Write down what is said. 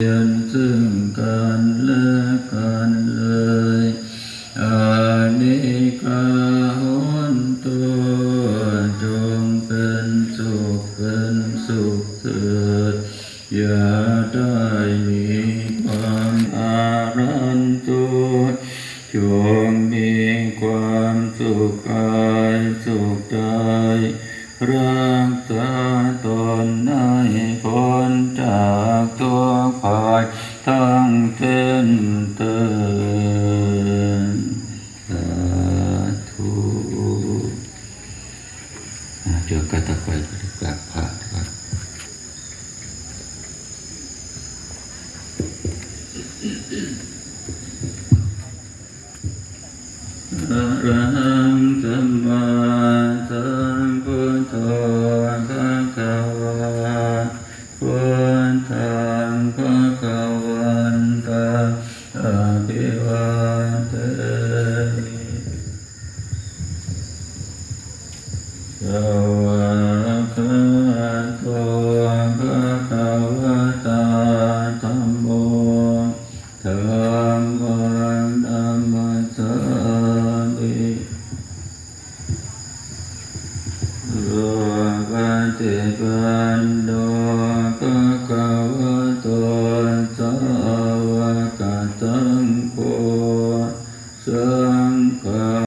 เรียนซึ่งกันและกันเลยอานิกาหุนตัวจงเป็นสุขเป็นสุขเถิดอย่าได้มีความอารันตุจงมีความสุขกายสุขใจรักษาต ภายทั้งเส้นตือนสาธุอะเดี๋ยวก็ต่อไปก็จะกลับพระครับอรหังสัมมาสัมพุทโธ เทมิสวากขาโตภะคะวะตาธัมโมธัมมังนัมมัสสา